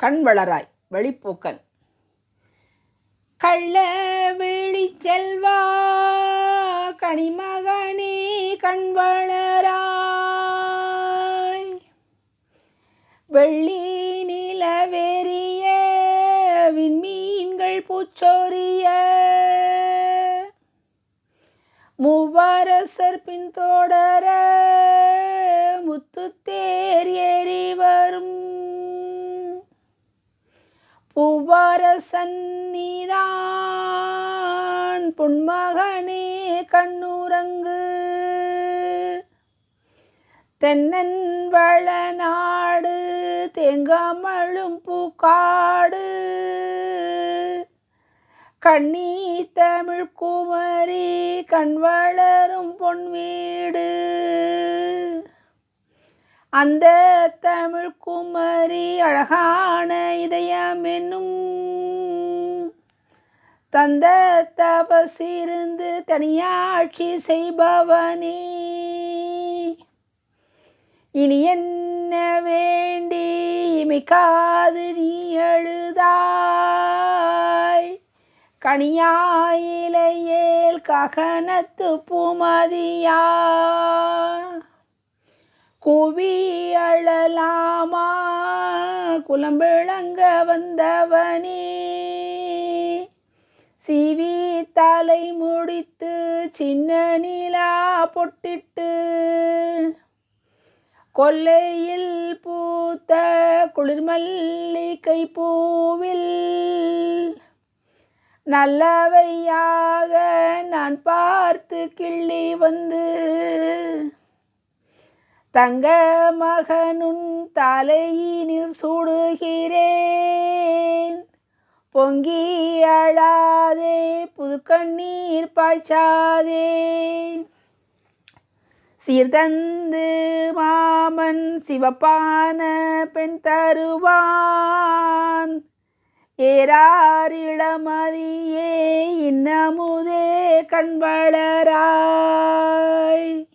கண் வளராய் வெளிப்போக்கன் கள்ள விழி செல்வா கனிமகனே கண் வளராய். வெள்ளி நிலவெறிய விண்மீன்கள் பூச்சோரிய மூவரசர் பின் தொடர முத்துத்தே பூவரசன் நீதான் பொன்மகனே கண்ணுரங்கு தென்னன் வளநாடு தேங்காமழும் பூக்காடு. கண்ணி தமிழ் குமரி கண் வளரும் பொன் வீடு அந்த தமிழ் குமரி அழகான இதயம் என்னும் தந்த தபசிருந்து தனியாட்சி செய்பவனே. இனி என்ன வேண்டி? இமைக்காது நீ எழுதாய் கனியாயிலையேல் ககனத்து பூமதியா. குவி அழலாமா? குலம்பிழங்க வந்தவனே. சிவி தலை முடித்து சின்ன நிலா பொட்டிட்டு கொல்லையில் பூத்த குளிர்மல்லிகை பூவில் நல்லவையாக நான் பார்த்து கிள்ளி வந்து தங்க மகனுன் தலையினில் சுடுகிறேன். பொங்கி அழாதே புதுக்கண்ணீர் பாய்ச்சாதே. சீர்தந்து மாமன் சிவப்பான பெண் தருவான். ஏறார் இளமதியே இன்னமுதே கண் வளராய்.